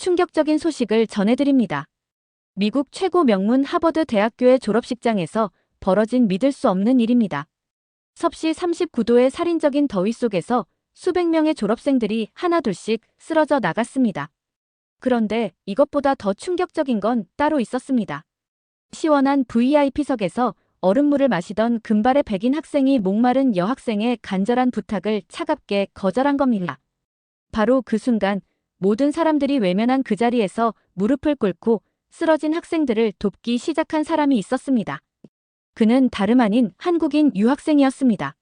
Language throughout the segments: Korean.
충격적인 소식을 전해드립니다. 미국 최고 명문 하버드 대학교의 졸업식장에서 벌어진 믿을 수 없는 일입니다. 섭씨 39도의 살인적인 더위 속에서 수백 명의 졸업생들이 하나둘씩 쓰러져 나갔습니다. 그런데 이것보다 더 충격적인 건 따로 있었습니다. 시원한 VIP석에서 얼음물을 마시던 금발의 백인 학생이 목마른 여학생의 간절한 부탁을 차갑게 거절한 겁니다. 바로 그 순간 모든 사람들이 외면한 그 자리에서 무릎을 꿇고 쓰러진 학생들을 돕기 시작한 사람이 있었습니다. 그는 다름 아닌 한국인 유학생이었습니다.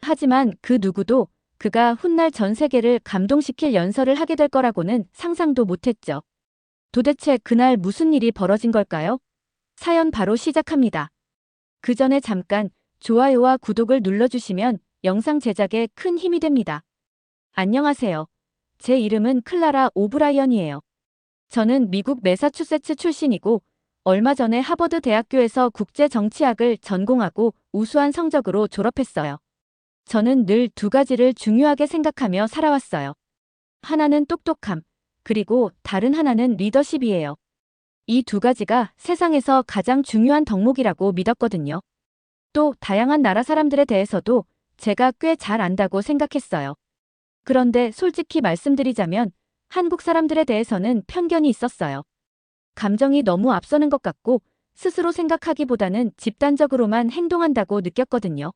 하지만 그 누구도 그가 훗날 전 세계를 감동시킬 연설을 하게 될 거라고는 상상도 못했죠. 도대체 그날 무슨 일이 벌어진 걸까요? 사연 바로 시작합니다. 그 전에 잠깐 좋아요와 구독을 눌러주시면 영상 제작에 큰 힘이 됩니다. 안녕하세요. 제 이름은 클라라 오브라이언이에요. 저는 미국 매사추세츠 출신이고 얼마 전에 하버드 대학교에서 국제 정치학을 전공하고 우수한 성적으로 졸업했어요. 저는 늘 두 가지를 중요하게 생각하며 살아왔어요. 하나는 똑똑함, 그리고 다른 하나는 리더십이에요. 이 두 가지가 세상에서 가장 중요한 덕목이라고 믿었거든요. 또 다양한 나라 사람들에 대해서도 제가 꽤 잘 안다고 생각했어요. 그런데 솔직히 말씀드리자면 한국 사람들에 대해서는 편견이 있었어요. 감정이 너무 앞서는 것 같고 스스로 생각하기보다는 집단적으로만 행동한다고 느꼈거든요.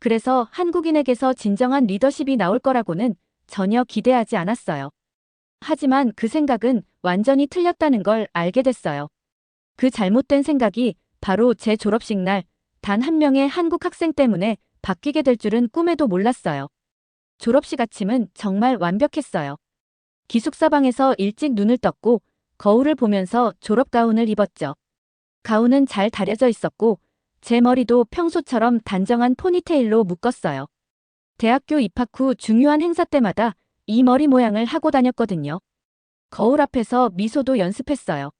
그래서 한국인에게서 진정한 리더십이 나올 거라고는 전혀 기대하지 않았어요. 하지만 그 생각은 완전히 틀렸다는 걸 알게 됐어요. 그 잘못된 생각이 바로 제 졸업식 날 단 한 명의 한국 학생 때문에 바뀌게 될 줄은 꿈에도 몰랐어요. 졸업식 아침은 정말 완벽했어요. 기숙사 방에서 일찍 눈을 떴고 거울을 보면서 졸업 가운을 입었죠. 가운은 잘 다려져 있었고 제 머리도 평소처럼 단정한 포니테일로 묶었어요. 대학교 입학 후 중요한 행사 때마다 이 머리 모양을 하고 다녔거든요. 거울 앞에서 미소도 연습했어요.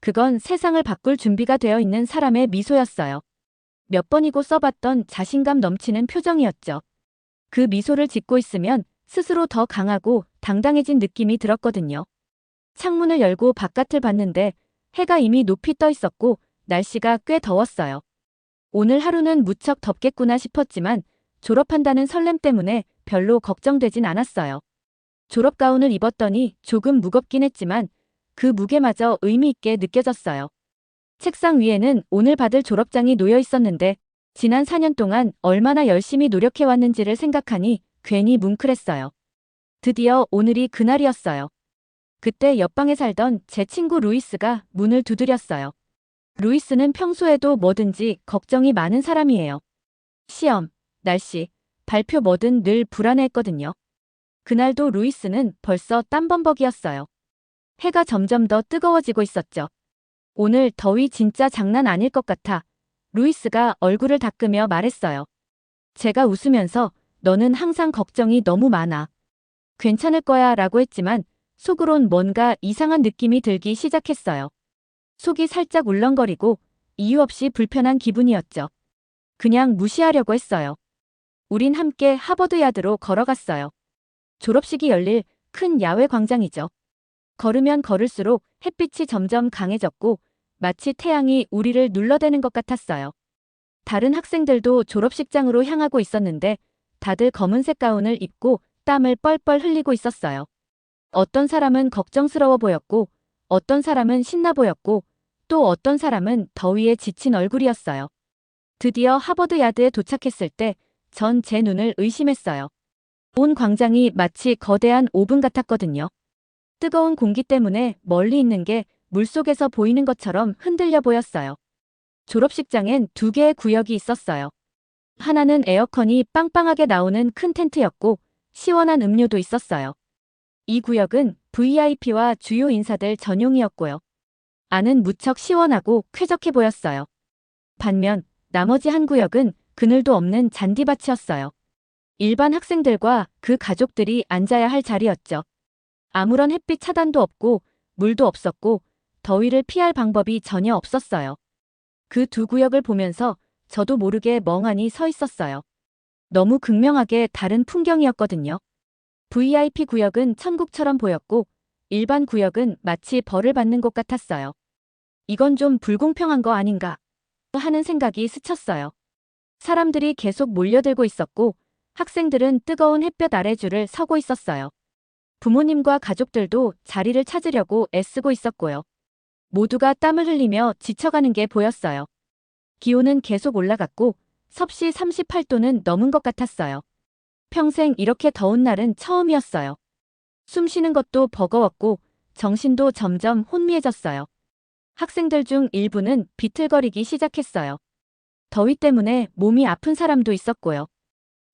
그건 세상을 바꿀 준비가 되어 있는 사람의 미소였어요. 몇 번이고 써봤던 자신감 넘치는 표정이었죠. 그 미소를 짓고 있으면 스스로 더 강하고 당당해진 느낌이 들었거든요. 창문을 열고 바깥을 봤는데 해가 이미 높이 떠 있었고 날씨가 꽤 더웠어요. 오늘 하루는 무척 덥겠구나 싶었지만 졸업한다는 설렘 때문에 별로 걱정되진 않았어요. 졸업 가운을 입었더니 조금 무겁긴 했지만 그 무게마저 의미 있게 느껴졌어요. 책상 위에는 오늘 받을 졸업장이 놓여 있었는데 지난 4년 동안 얼마나 열심히 노력해왔는지를 생각하니 괜히 뭉클했어요. 드디어 오늘이 그날이었어요. 그때 옆방에 살던 제 친구 루이스가 문을 두드렸어요. 루이스는 평소에도 뭐든지 걱정이 많은 사람이에요. 시험, 날씨, 발표 뭐든 늘 불안해했거든요. 그날도 루이스는 벌써 땀범벅이었어요. 해가 점점 더 뜨거워지고 있었죠. 오늘 더위 진짜 장난 아닐 것 같아. 루이스가 얼굴을 닦으며 말했어요. 제가 웃으면서 너는 항상 걱정이 너무 많아. 괜찮을 거야 라고 했지만 속으론 뭔가 이상한 느낌이 들기 시작했어요. 속이 살짝 울렁거리고 이유 없이 불편한 기분이었죠. 그냥 무시하려고 했어요. 우린 함께 하버드 야드로 걸어갔어요. 졸업식이 열릴 큰 야외 광장이죠. 걸으면 걸을수록 햇빛이 점점 강해졌고 마치 태양이 우리를 눌러대는 것 같았어요. 다른 학생들도 졸업식장으로 향하고 있었는데 다들 검은색 가운을 입고 땀을 뻘뻘 흘리고 있었어요. 어떤 사람은 걱정스러워 보였고, 어떤 사람은 신나 보였고, 또 어떤 사람은 더위에 지친 얼굴이었어요. 드디어 하버드 야드에 도착했을 때 전 제 눈을 의심했어요. 온 광장이 마치 거대한 오븐 같았거든요. 뜨거운 공기 때문에 멀리 있는 게 물속에서 보이는 것처럼 흔들려 보였어요. 졸업식장엔 두 개의 구역이 있었어요. 하나는 에어컨이 빵빵하게 나오는 큰 텐트였고 시원한 음료도 있었어요. 이 구역은 VIP와 주요 인사들 전용이었고요. 안은 무척 시원하고 쾌적해 보였어요. 반면 나머지 한 구역은 그늘도 없는 잔디밭이었어요. 일반 학생들과 그 가족들이 앉아야 할 자리였죠. 아무런 햇빛 차단도 없고 물도 없었고 더위를 피할 방법이 전혀 없었어요. 그 두 구역을 보면서 저도 모르게 멍하니 서 있었어요. 너무 극명하게 다른 풍경이었거든요. VIP 구역은 천국처럼 보였고 일반 구역은 마치 벌을 받는 곳 같았어요. 이건 좀 불공평한 거 아닌가 하는 생각이 스쳤어요. 사람들이 계속 몰려들고 있었고 학생들은 뜨거운 햇볕 아래 줄을 서고 있었어요. 부모님과 가족들도 자리를 찾으려고 애쓰고 있었고요. 모두가 땀을 흘리며 지쳐가는 게 보였어요. 기온은 계속 올라갔고 섭씨 38도는 넘은 것 같았어요. 평생 이렇게 더운 날은 처음이었어요. 숨 쉬는 것도 버거웠고 정신도 점점 혼미해졌어요. 학생들 중 일부는 비틀거리기 시작했어요. 더위 때문에 몸이 아픈 사람도 있었고요.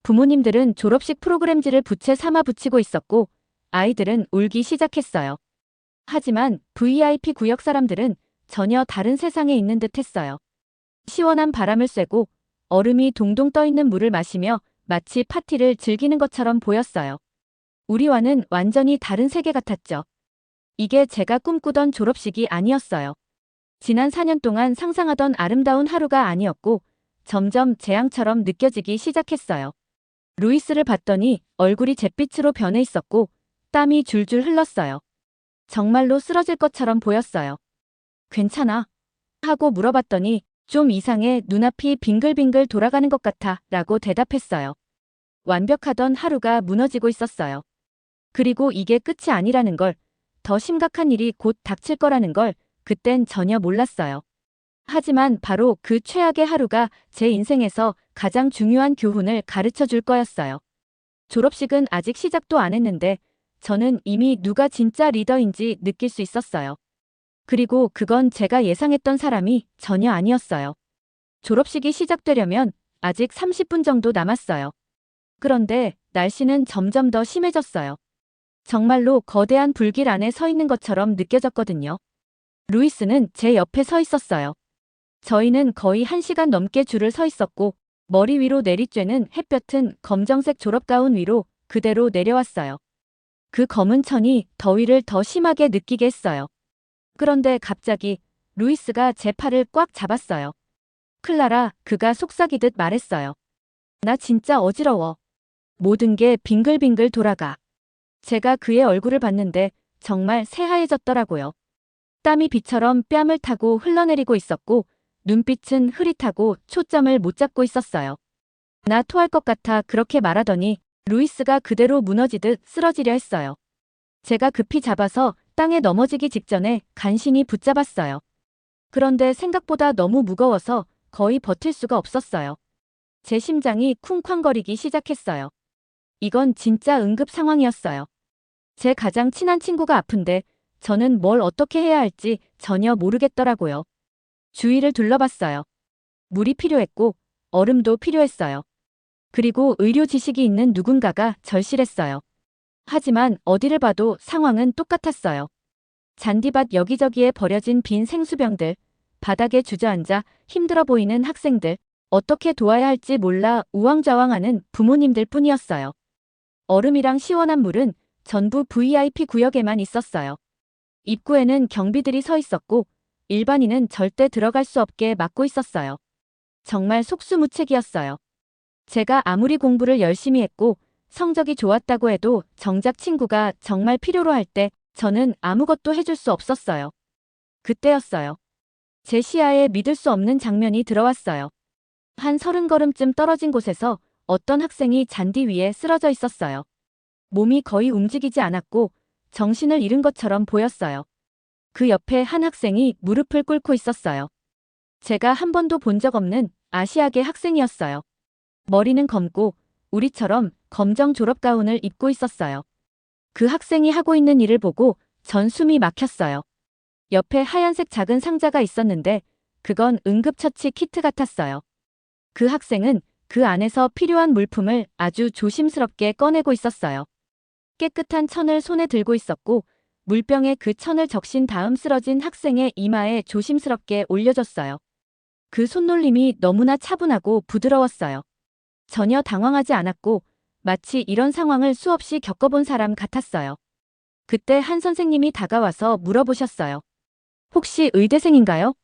부모님들은 졸업식 프로그램지를 부채 삼아 붙이고 있었고 아이들은 울기 시작했어요. 하지만 VIP 구역 사람들은 전혀 다른 세상에 있는 듯 했어요. 시원한 바람을 쐬고 얼음이 동동 떠 있는 물을 마시며 마치 파티를 즐기는 것처럼 보였어요. 우리와는 완전히 다른 세계 같았죠. 이게 제가 꿈꾸던 졸업식이 아니었어요. 지난 4년 동안 상상하던 아름다운 하루가 아니었고 점점 재앙처럼 느껴지기 시작했어요. 루이스를 봤더니 얼굴이 잿빛으로 변해 있었고 땀이 줄줄 흘렀어요. 정말로 쓰러질 것처럼 보였어요. 괜찮아? 하고 물어봤더니 좀 이상해 눈앞이 빙글빙글 돌아가는 것 같아 라고 대답했어요. 완벽하던 하루가 무너지고 있었어요. 그리고 이게 끝이 아니라는 걸, 더 심각한 일이 곧 닥칠 거라는 걸 그땐 전혀 몰랐어요. 하지만 바로 그 최악의 하루가 제 인생에서 가장 중요한 교훈을 가르쳐 줄 거였어요. 졸업식은 아직 시작도 안 했는데 저는 이미 누가 진짜 리더인지 느낄 수 있었어요. 그리고 그건 제가 예상했던 사람이 전혀 아니었어요. 졸업식이 시작되려면 아직 30분 정도 남았어요. 그런데 날씨는 점점 더 심해졌어요. 정말로 거대한 불길 안에 서 있는 것처럼 느껴졌거든요. 루이스는 제 옆에 서 있었어요. 저희는 거의 한 시간 넘게 줄을 서 있었고 머리 위로 내리쬐는 햇볕은 검정색 졸업가운 위로 그대로 내려왔어요. 그 검은 천이 더위를 더 심하게 느끼게 했어요. 그런데 갑자기 루이스가 제 팔을 꽉 잡았어요. 클라라, 그가 속삭이듯 말했어요. 나 진짜 어지러워. 모든 게 빙글빙글 돌아가. 제가 그의 얼굴을 봤는데 정말 새하얘졌더라고요. 땀이 비처럼 뺨을 타고 흘러내리고 있었고 눈빛은 흐릿하고 초점을 못 잡고 있었어요. 나 토할 것 같아 그렇게 말하더니 루이스가 그대로 무너지듯 쓰러지려 했어요. 제가 급히 잡아서 땅에 넘어지기 직전에 간신히 붙잡았어요. 그런데 생각보다 너무 무거워서 거의 버틸 수가 없었어요. 제 심장이 쿵쾅거리기 시작했어요. 이건 진짜 응급 상황이었어요. 제 가장 친한 친구가 아픈데 저는 뭘 어떻게 해야 할지 전혀 모르겠더라고요. 주위를 둘러봤어요. 물이 필요했고 얼음도 필요했어요. 그리고 의료 지식이 있는 누군가가 절실했어요. 하지만 어디를 봐도 상황은 똑같았어요. 잔디밭 여기저기에 버려진 빈 생수병들, 바닥에 주저앉아 힘들어 보이는 학생들, 어떻게 도와야 할지 몰라 우왕좌왕하는 부모님들 뿐이었어요. 얼음이랑 시원한 물은 전부 VIP 구역에만 있었어요. 입구에는 경비들이 서 있었고 일반인은 절대 들어갈 수 없게 막고 있었어요. 정말 속수무책이었어요. 제가 아무리 공부를 열심히 했고 성적이 좋았다고 해도 정작 친구가 정말 필요로 할 때 저는 아무것도 해줄 수 없었어요. 그때였어요. 제 시야에 믿을 수 없는 장면이 들어왔어요. 한 서른 걸음쯤 떨어진 곳에서 어떤 학생이 잔디 위에 쓰러져 있었어요. 몸이 거의 움직이지 않았고 정신을 잃은 것처럼 보였어요. 그 옆에 한 학생이 무릎을 꿇고 있었어요. 제가 한 번도 본 적 없는 아시아계 학생이었어요. 머리는 검고 우리처럼 검정 졸업 가운을 입고 있었어요. 그 학생이 하고 있는 일을 보고 전 숨이 막혔어요. 옆에 하얀색 작은 상자가 있었는데 그건 응급처치 키트 같았어요. 그 학생은 그 안에서 필요한 물품을 아주 조심스럽게 꺼내고 있었어요. 깨끗한 천을 손에 들고 있었고 물병에 그 천을 적신 다음 쓰러진 학생의 이마에 조심스럽게 올려줬어요. 그 손놀림이 너무나 차분하고 부드러웠어요. 전혀 당황하지 않았고 마치 이런 상황을 수없이 겪어본 사람 같았어요. 그때 한 선생님이 다가와서 물어보셨어요. 혹시 의대생인가요?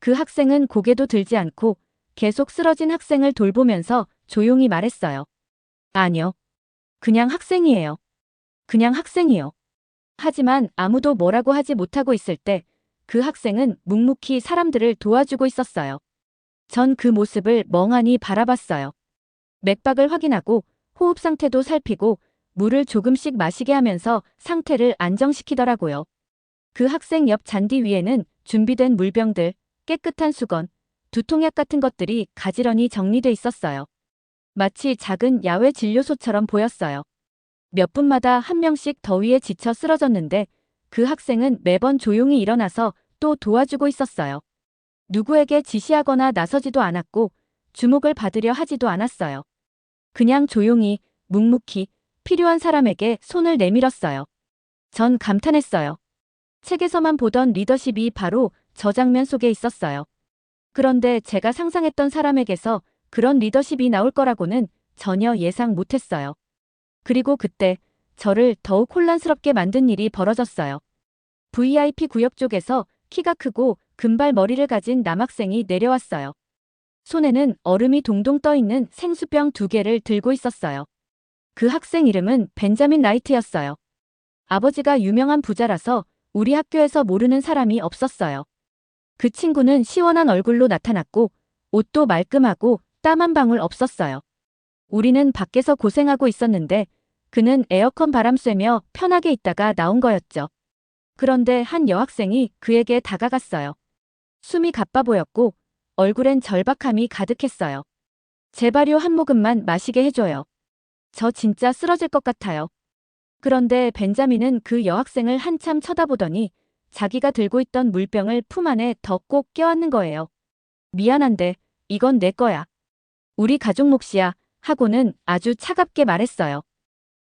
그 학생은 고개도 들지 않고 계속 쓰러진 학생을 돌보면서 조용히 말했어요. 아니요. 그냥 학생이에요. 그냥 학생이요. 하지만 아무도 뭐라고 하지 못하고 있을 때 그 학생은 묵묵히 사람들을 도와주고 있었어요. 전 그 모습을 멍하니 바라봤어요. 맥박을 확인하고 호흡 상태도 살피고 물을 조금씩 마시게 하면서 상태를 안정시키더라고요. 그 학생 옆 잔디 위에는 준비된 물병들, 깨끗한 수건, 두통약 같은 것들이 가지런히 정리돼 있었어요. 마치 작은 야외 진료소처럼 보였어요. 몇 분마다 한 명씩 더위에 지쳐 쓰러졌는데 그 학생은 매번 조용히 일어나서 또 도와주고 있었어요. 누구에게 지시하거나 나서지도 않았고 주목을 받으려 하지도 않았어요. 그냥 조용히, 묵묵히 필요한 사람에게 손을 내밀었어요. 전 감탄했어요. 책에서만 보던 리더십이 바로 저 장면 속에 있었어요. 그런데 제가 상상했던 사람에게서 그런 리더십이 나올 거라고는 전혀 예상 못했어요. 그리고 그때 저를 더욱 혼란스럽게 만든 일이 벌어졌어요. VIP 구역 쪽에서 키가 크고 금발 머리를 가진 남학생이 내려왔어요. 손에는 얼음이 동동 떠 있는 생수병 두 개를 들고 있었어요. 그 학생 이름은 벤자민 라이트였어요. 아버지가 유명한 부자라서 우리 학교에서 모르는 사람이 없었어요. 그 친구는 시원한 얼굴로 나타났고 옷도 말끔하고 땀 한 방울 없었어요. 우리는 밖에서 고생하고 있었는데 그는 에어컨 바람 쐬며 편하게 있다가 나온 거였죠. 그런데 한 여학생이 그에게 다가갔어요. 숨이 가빠 보였고 얼굴엔 절박함이 가득했어요. 제발요 한 모금만 마시게 해줘요. 저 진짜 쓰러질 것 같아요. 그런데 벤자민은 그 여학생을 한참 쳐다보더니 자기가 들고 있던 물병을 품 안에 더 꼭 껴안는 거예요. 미안한데 이건 내 거야. 우리 가족 몫이야 하고는 아주 차갑게 말했어요.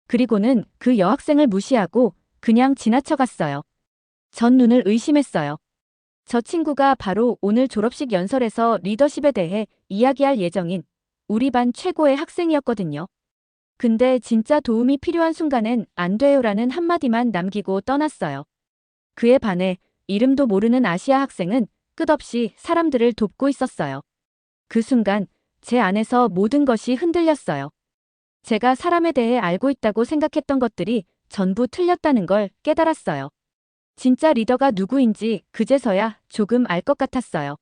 그리고는 그 여학생을 무시하고 그냥 지나쳐갔어요. 전 눈을 의심했어요. 저 친구가 바로 오늘 졸업식 연설에서 리더십에 대해 이야기할 예정인 우리 반 최고의 학생이었거든요. 근데 진짜 도움이 필요한 순간엔 안 돼요라는 한마디만 남기고 떠났어요. 그에 반해 이름도 모르는 아시아 학생은 끝없이 사람들을 돕고 있었어요. 그 순간 제 안에서 모든 것이 흔들렸어요. 제가 사람에 대해 알고 있다고 생각했던 것들이 전부 틀렸다는 걸 깨달았어요. 진짜 리더가 누구인지 그제서야 조금 알 것 같았어요.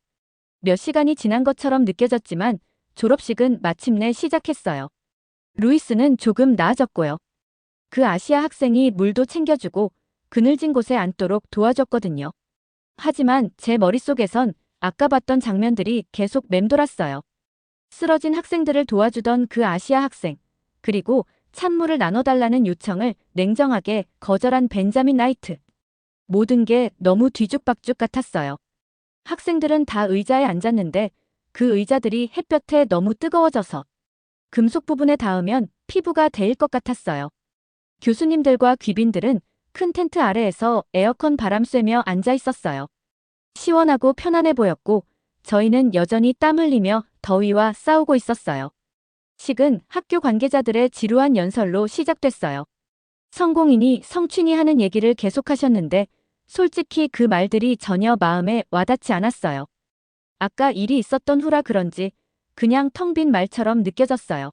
몇 시간이 지난 것처럼 느껴졌지만 졸업식은 마침내 시작했어요. 루이스는 조금 나아졌고요. 그 아시아 학생이 물도 챙겨주고 그늘진 곳에 앉도록 도와줬거든요. 하지만 제 머릿속에선 아까 봤던 장면들이 계속 맴돌았어요. 쓰러진 학생들을 도와주던 그 아시아 학생, 그리고 찬물을 나눠달라는 요청을 냉정하게 거절한 벤자민 라이트. 모든 게 너무 뒤죽박죽 같았어요. 학생들은 다 의자에 앉았는데 그 의자들이 햇볕에 너무 뜨거워져서 금속 부분에 닿으면 피부가 데일 것 같았어요. 교수님들과 귀빈들은 큰 텐트 아래에서 에어컨 바람 쐬며 앉아 있었어요. 시원하고 편안해 보였고 저희는 여전히 땀 흘리며 더위와 싸우고 있었어요. 식은 학교 관계자들의 지루한 연설로 시작됐어요. 성공인이 성춘이 하는 얘기를 계속하셨는데 솔직히 그 말들이 전혀 마음에 와닿지 않았어요. 아까 일이 있었던 후라 그런지 그냥 텅 빈 말처럼 느껴졌어요.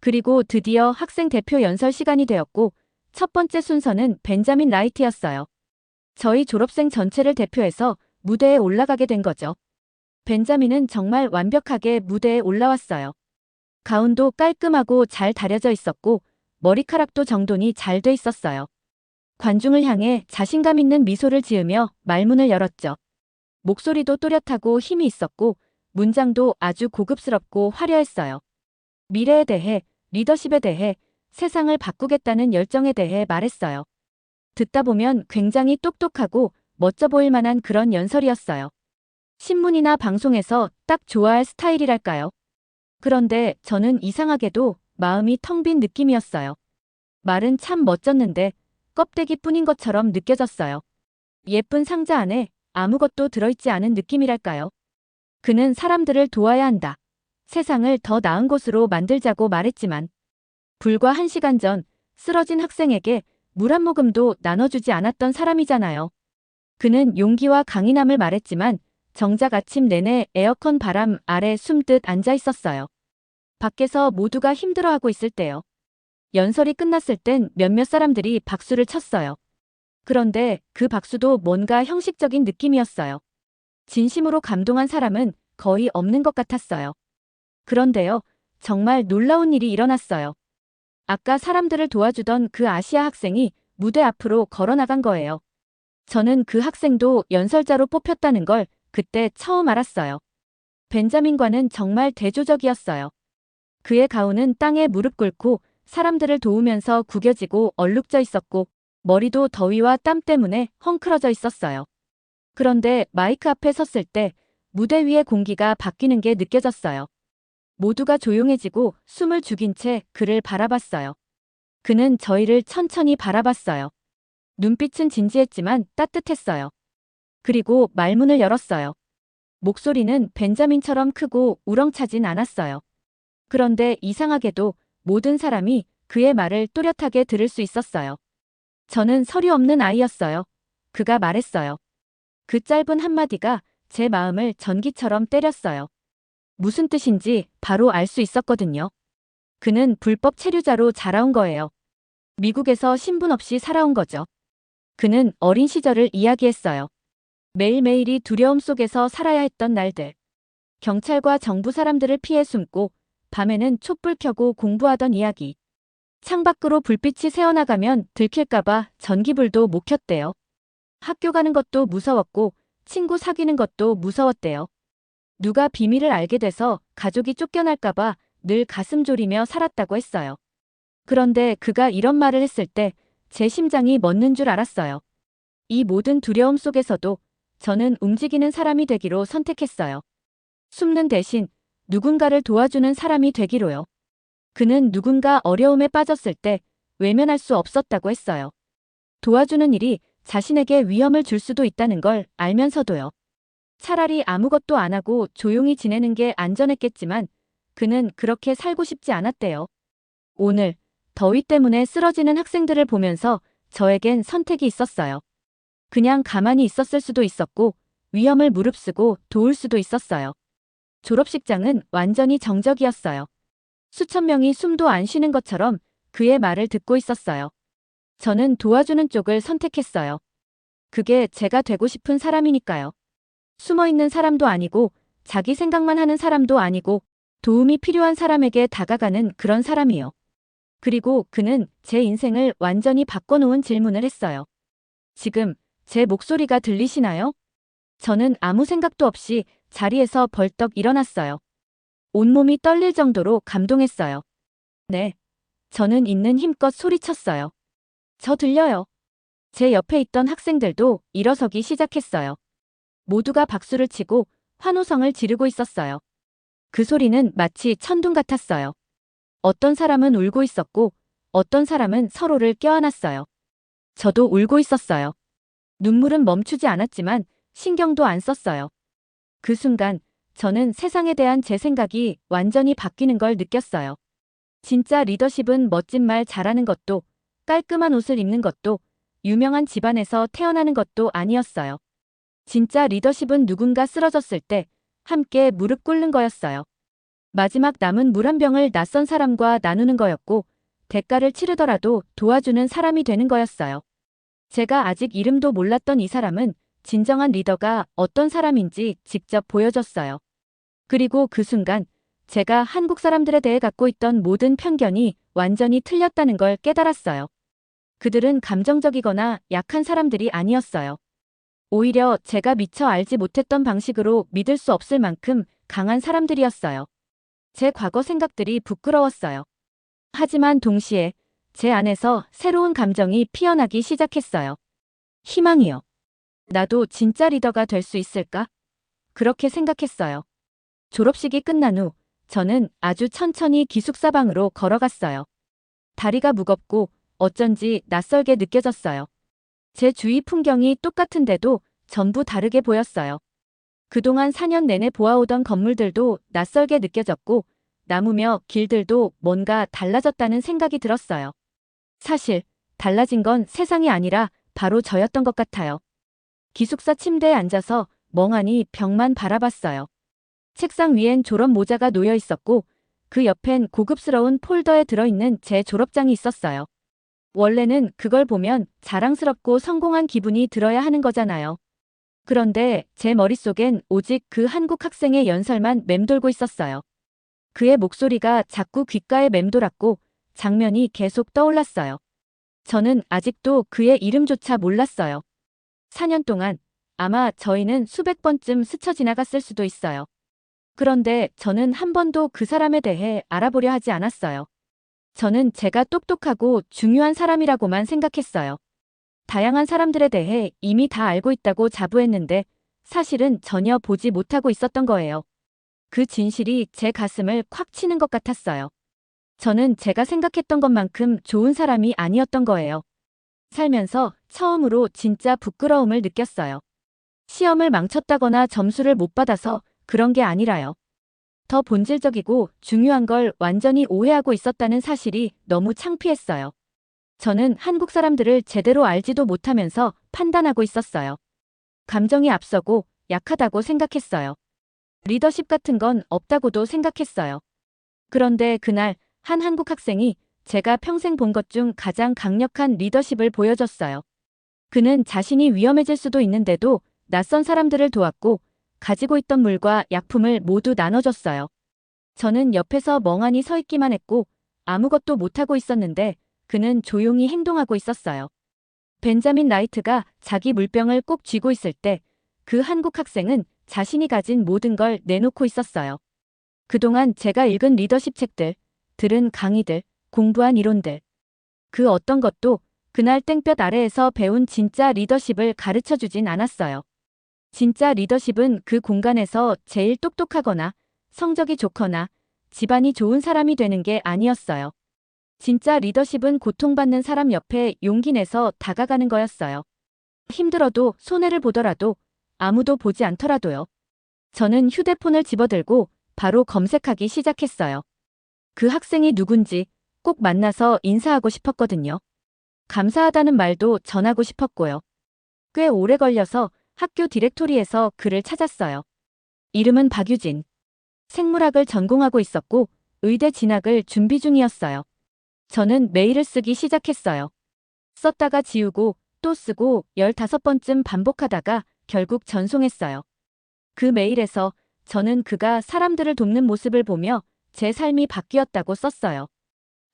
그리고 드디어 학생 대표 연설 시간이 되었고 첫 번째 순서는 벤자민 라이트였어요. 저희 졸업생 전체를 대표해서 무대에 올라가게 된 거죠. 벤자민은 정말 완벽하게 무대에 올라왔어요. 가운도 깔끔하고 잘 다려져 있었고 머리카락도 정돈이 잘 돼 있었어요. 관중을 향해 자신감 있는 미소를 지으며 말문을 열었죠. 목소리도 또렷하고 힘이 있었고 문장도 아주 고급스럽고 화려했어요. 미래에 대해, 리더십에 대해, 세상을 바꾸겠다는 열정에 대해 말했어요. 듣다 보면 굉장히 똑똑하고 멋져 보일 만한 그런 연설이었어요. 신문이나 방송에서 딱 좋아할 스타일이랄까요. 그런데 저는 이상하게도 마음이 텅 빈 느낌이었어요. 말은 참 멋졌는데 껍데기 뿐인 것처럼 느껴졌어요. 예쁜 상자 안에 아무것도 들어있지 않은 느낌이랄까요. 그는 사람들을 도와야 한다. 세상을 더 나은 곳으로 만들자고 말했지만 불과 한 시간 전 쓰러진 학생에게 물 한 모금도 나눠주지 않았던 사람이잖아요. 그는 용기와 강인함을 말했지만 정작 아침 내내 에어컨 바람 아래 숨듯 앉아 있었어요. 밖에서 모두가 힘들어하고 있을 때요. 연설이 끝났을 땐 몇몇 사람들이 박수를 쳤어요. 그런데 그 박수도 뭔가 형식적인 느낌이었어요. 진심으로 감동한 사람은 거의 없는 것 같았어요. 그런데요, 정말 놀라운 일이 일어났어요. 아까 사람들을 도와주던 그 아시아 학생이 무대 앞으로 걸어 나간 거예요. 저는 그 학생도 연설자로 뽑혔다는 걸 그때 처음 알았어요. 벤자민과는 정말 대조적이었어요. 그의 가운은 땅에 무릎 꿇고 사람들을 도우면서 구겨지고 얼룩져 있었고 머리도 더위와 땀 때문에 헝클어져 있었어요. 그런데 마이크 앞에 섰을 때 무대 위의 공기가 바뀌는 게 느껴졌어요. 모두가 조용해지고 숨을 죽인 채 그를 바라봤어요. 그는 저희를 천천히 바라봤어요. 눈빛은 진지했지만 따뜻했어요. 그리고 말문을 열었어요. 목소리는 벤자민처럼 크고 우렁차진 않았어요. 그런데 이상하게도 모든 사람이 그의 말을 또렷하게 들을 수 있었어요. 저는 서류 없는 아이였어요. 그가 말했어요. 그 짧은 한마디가 제 마음을 전기처럼 때렸어요. 무슨 뜻인지 바로 알 수 있었거든요. 그는 불법 체류자로 자라온 거예요. 미국에서 신분 없이 살아온 거죠. 그는 어린 시절을 이야기했어요. 매일매일이 두려움 속에서 살아야 했던 날들. 경찰과 정부 사람들을 피해 숨고 밤에는 촛불 켜고 공부하던 이야기. 창밖으로 불빛이 새어나가면 들킬까봐 전기불도 못 켰대요. 학교 가는 것도 무서웠고 친구 사귀는 것도 무서웠대요. 누가 비밀을 알게 돼서 가족이 쫓겨날까봐 늘 가슴 졸이며 살았다고 했어요. 그런데 그가 이런 말을 했을 때 제 심장이 멎는 줄 알았어요. 이 모든 두려움 속에서도 저는 움직이는 사람이 되기로 선택했어요. 숨는 대신 누군가를 도와주는 사람이 되기로요. 그는 누군가 어려움에 빠졌을 때 외면할 수 없었다고 했어요. 도와주는 일이 자신에게 위험을 줄 수도 있다는 걸 알면서도요. 차라리 아무것도 안 하고 조용히 지내는 게 안전했겠지만 그는 그렇게 살고 싶지 않았대요. 오늘 더위 때문에 쓰러지는 학생들을 보면서 저에겐 선택이 있었어요. 그냥 가만히 있었을 수도 있었고 위험을 무릅쓰고 도울 수도 있었어요. 졸업식장은 완전히 정적이었어요. 수천 명이 숨도 안 쉬는 것처럼 그의 말을 듣고 있었어요. 저는 도와주는 쪽을 선택했어요. 그게 제가 되고 싶은 사람이니까요. 숨어 있는 사람도 아니고 자기 생각만 하는 사람도 아니고 도움이 필요한 사람에게 다가가는 그런 사람이요. 그리고 그는 제 인생을 완전히 바꿔놓은 질문을 했어요. 지금 제 목소리가 들리시나요? 저는 아무 생각도 없이 자리에서 벌떡 일어났어요. 온몸이 떨릴 정도로 감동했어요. 네. 저는 있는 힘껏 소리쳤어요. 저 들려요. 제 옆에 있던 학생들도 일어서기 시작했어요. 모두가 박수를 치고 환호성을 지르고 있었어요. 그 소리는 마치 천둥 같았어요. 어떤 사람은 울고 있었고 어떤 사람은 서로를 껴안았어요. 저도 울고 있었어요. 눈물은 멈추지 않았지만 신경도 안 썼어요. 그 순간 저는 세상에 대한 제 생각이 완전히 바뀌는 걸 느꼈어요. 진짜 리더십은 멋진 말 잘하는 것도 깔끔한 옷을 입는 것도 유명한 집안에서 태어나는 것도 아니었어요. 진짜 리더십은 누군가 쓰러졌을 때 함께 무릎 꿇는 거였어요. 마지막 남은 물 한 병을 낯선 사람과 나누는 거였고 대가를 치르더라도 도와주는 사람이 되는 거였어요. 제가 아직 이름도 몰랐던 이 사람은 진정한 리더가 어떤 사람인지 직접 보여줬어요. 그리고 그 순간 제가 한국 사람들에 대해 갖고 있던 모든 편견이 완전히 틀렸다는 걸 깨달았어요. 그들은 감정적이거나 약한 사람들이 아니었어요. 오히려 제가 미처 알지 못했던 방식으로 믿을 수 없을 만큼 강한 사람들이었어요. 제 과거 생각들이 부끄러웠어요. 하지만 동시에 제 안에서 새로운 감정이 피어나기 시작했어요. 희망이요. 나도 진짜 리더가 될 수 있을까? 그렇게 생각했어요. 졸업식이 끝난 후 저는 아주 천천히 기숙사 방으로 걸어갔어요. 다리가 무겁고 어쩐지 낯설게 느껴졌어요. 제 주위 풍경이 똑같은데도 전부 다르게 보였어요. 그동안 4년 내내 보아오던 건물들도 낯설게 느껴졌고 나무며 길들도 뭔가 달라졌다는 생각이 들었어요. 사실 달라진 건 세상이 아니라 바로 저였던 것 같아요. 기숙사 침대에 앉아서 멍하니 벽만 바라봤어요. 책상 위엔 졸업 모자가 놓여 있었고 그 옆엔 고급스러운 폴더에 들어있는 제 졸업장이 있었어요. 원래는 그걸 보면 자랑스럽고 성공한 기분이 들어야 하는 거잖아요. 그런데 제 머릿속엔 오직 그 한국 학생의 연설만 맴돌고 있었어요. 그의 목소리가 자꾸 귓가에 맴돌았고 장면이 계속 떠올랐어요. 저는 아직도 그의 이름조차 몰랐어요. 4년 동안 아마 저희는 수백 번쯤 스쳐 지나갔을 수도 있어요. 그런데 저는 한 번도 그 사람에 대해 알아보려 하지 않았어요. 저는 제가 똑똑하고 중요한 사람이라고만 생각했어요. 다양한 사람들에 대해 이미 다 알고 있다고 자부했는데 사실은 전혀 보지 못하고 있었던 거예요. 그 진실이 제 가슴을 콱 치는 것 같았어요. 저는 제가 생각했던 것만큼 좋은 사람이 아니었던 거예요. 살면서 처음으로 진짜 부끄러움을 느꼈어요. 시험을 망쳤다거나 점수를 못 받아서 그런 게 아니라요. 더 본질적이고 중요한 걸 완전히 오해하고 있었다는 사실이 너무 창피했어요. 저는 한국 사람들을 제대로 알지도 못하면서 판단하고 있었어요. 감정이 앞서고 약하다고 생각했어요. 리더십 같은 건 없다고도 생각했어요. 그런데 그날 한 한국 학생이 제가 평생 본 것 중 가장 강력한 리더십을 보여줬어요. 그는 자신이 위험해질 수도 있는데도 낯선 사람들을 도왔고 가지고 있던 물과 약품을 모두 나눠줬어요. 저는 옆에서 멍하니 서 있기만 했고 아무것도 못하고 있었는데 그는 조용히 행동하고 있었어요. 벤자민 라이트가 자기 물병을 꼭 쥐고 있을 때 그 한국 학생은 자신이 가진 모든 걸 내놓고 있었어요. 그동안 제가 읽은 리더십 책들, 들은 강의들, 공부한 이론들. 그 어떤 것도 그날 땡볕 아래에서 배운 진짜 리더십을 가르쳐 주진 않았어요. 진짜 리더십은 그 공간에서 제일 똑똑하거나 성적이 좋거나 집안이 좋은 사람이 되는 게 아니었어요. 진짜 리더십은 고통받는 사람 옆에 용기 내서 다가가는 거였어요. 힘들어도 손해를 보더라도 아무도 보지 않더라도요. 저는 휴대폰을 집어들고 바로 검색하기 시작했어요. 그 학생이 누군지 꼭 만나서 인사하고 싶었거든요. 감사하다는 말도 전하고 싶었고요. 꽤 오래 걸려서 학교 디렉토리에서 그를 찾았어요. 이름은 박유진. 생물학을 전공하고 있었고 의대 진학을 준비 중이었어요. 저는 메일을 쓰기 시작했어요. 썼다가 지우고 또 쓰고 15번쯤 반복하다가 결국 전송했어요. 그 메일에서 저는 그가 사람들을 돕는 모습을 보며 제 삶이 바뀌었다고 썼어요.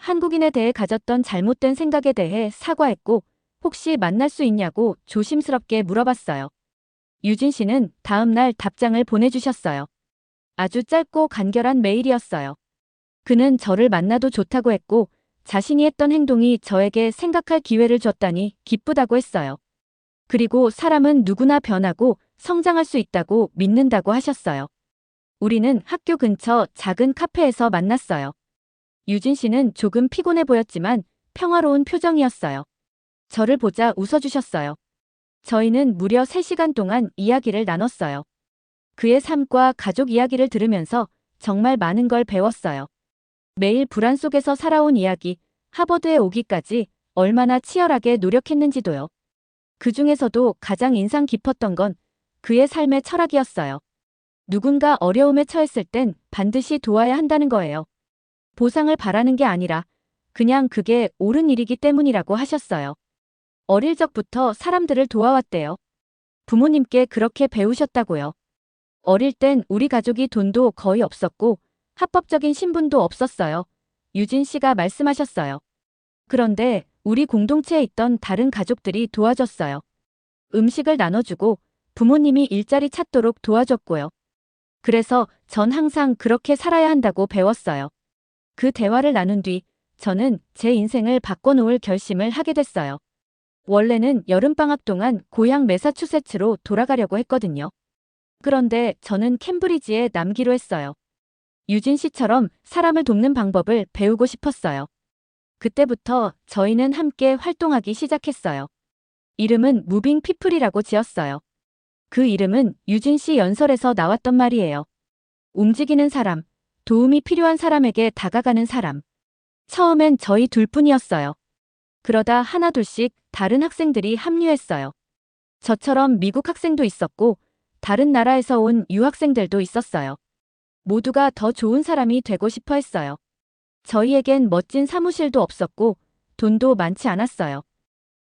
한국인에 대해 가졌던 잘못된 생각에 대해 사과했고 혹시 만날 수 있냐고 조심스럽게 물어봤어요. 유진 씨는 다음 날 답장을 보내주셨어요. 아주 짧고 간결한 메일이었어요. 그는 저를 만나도 좋다고 했고 자신이 했던 행동이 저에게 생각할 기회를 줬다니 기쁘다고 했어요. 그리고 사람은 누구나 변하고 성장할 수 있다고 믿는다고 하셨어요. 우리는 학교 근처 작은 카페에서 만났어요. 유진 씨는 조금 피곤해 보였지만 평화로운 표정이었어요. 저를 보자 웃어주셨어요. 저희는 무려 3시간 동안 이야기를 나눴어요. 그의 삶과 가족 이야기를 들으면서 정말 많은 걸 배웠어요. 매일 불안 속에서 살아온 이야기, 하버드에 오기까지 얼마나 치열하게 노력했는지도요. 그 중에서도 가장 인상 깊었던 건 그의 삶의 철학이었어요. 누군가 어려움에 처했을 땐 반드시 도와야 한다는 거예요. 보상을 바라는 게 아니라 그냥 그게 옳은 일이기 때문이라고 하셨어요. 어릴 적부터 사람들을 도와왔대요. 부모님께 그렇게 배우셨다고요. 어릴 땐 우리 가족이 돈도 거의 없었고 합법적인 신분도 없었어요. 유진 씨가 말씀하셨어요. 그런데 우리 공동체에 있던 다른 가족들이 도와줬어요. 음식을 나눠주고 부모님이 일자리 찾도록 도와줬고요. 그래서 전 항상 그렇게 살아야 한다고 배웠어요. 그 대화를 나눈 뒤 저는 제 인생을 바꿔놓을 결심을 하게 됐어요. 원래는 여름방학 동안 고향 매사추세츠로 돌아가려고 했거든요. 그런데 저는 캠브리지에 남기로 했어요. 유진 씨처럼 사람을 돕는 방법을 배우고 싶었어요. 그때부터 저희는 함께 활동하기 시작했어요. 이름은 무빙 피플이라고 지었어요. 그 이름은 유진 씨 연설에서 나왔던 말이에요. 움직이는 사람, 도움이 필요한 사람에게 다가가는 사람. 처음엔 저희 둘뿐이었어요. 그러다 하나둘씩 다른 학생들이 합류했어요. 저처럼 미국 학생도 있었고 다른 나라에서 온 유학생들도 있었어요. 모두가 더 좋은 사람이 되고 싶어 했어요. 저희에겐 멋진 사무실도 없었고 돈도 많지 않았어요.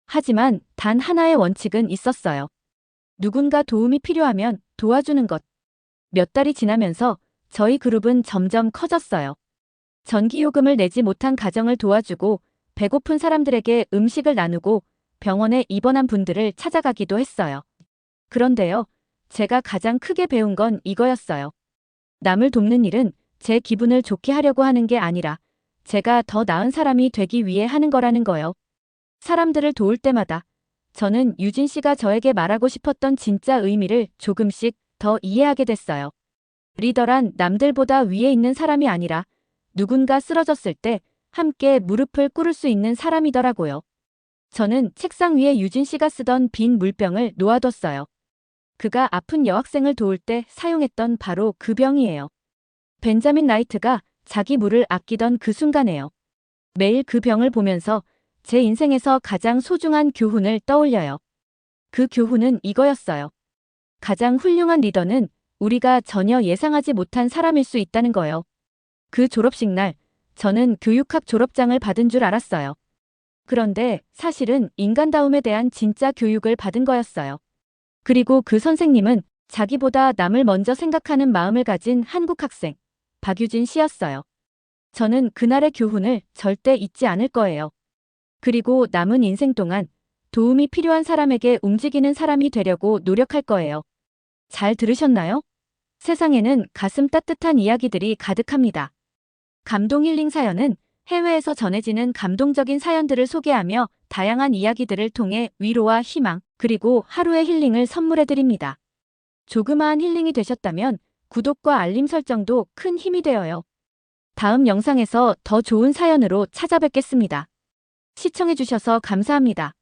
하지만 단 하나의 원칙은 있었어요. 누군가 도움이 필요하면 도와주는 것. 몇 달이 지나면서 저희 그룹은 점점 커졌어요. 전기요금을 내지 못한 가정을 도와주고 배고픈 사람들에게 음식을 나누고 병원에 입원한 분들을 찾아가기도 했어요. 그런데요, 제가 가장 크게 배운 건 이거였어요. 남을 돕는 일은 제 기분을 좋게 하려고 하는 게 아니라 제가 더 나은 사람이 되기 위해 하는 거라는 거요. 사람들을 도울 때마다 저는 유진 씨가 저에게 말하고 싶었던 진짜 의미를 조금씩 더 이해하게 됐어요. 리더란 남들보다 위에 있는 사람이 아니라 누군가 쓰러졌을 때 함께 무릎을 꿇을 수 있는 사람이더라고요. 저는 책상 위에 유진 씨가 쓰던 빈 물병을 놓아뒀어요. 그가 아픈 여학생을 도울 때 사용했던 바로 그 병이에요. 벤자민 라이트가 자기 물을 아끼던 그 순간에요. 매일 그 병을 보면서 제 인생에서 가장 소중한 교훈을 떠올려요. 그 교훈은 이거였어요. 가장 훌륭한 리더는 우리가 전혀 예상하지 못한 사람일 수 있다는 거요. 그 졸업식 날, 저는 교육학 졸업장을 받은 줄 알았어요. 그런데 사실은 인간다움에 대한 진짜 교육을 받은 거였어요. 그리고 그 선생님은 자기보다 남을 먼저 생각하는 마음을 가진 한국 학생, 박유진 씨였어요. 저는 그날의 교훈을 절대 잊지 않을 거예요. 그리고 남은 인생 동안 도움이 필요한 사람에게 움직이는 사람이 되려고 노력할 거예요. 잘 들으셨나요? 세상에는 가슴 따뜻한 이야기들이 가득합니다. 감동 힐링 사연은 해외에서 전해지는 감동적인 사연들을 소개하며 다양한 이야기들을 통해 위로와 희망, 그리고 하루의 힐링을 선물해드립니다. 조그마한 힐링이 되셨다면 구독과 알림 설정도 큰 힘이 되어요. 다음 영상에서 더 좋은 사연으로 찾아뵙겠습니다. 시청해주셔서 감사합니다.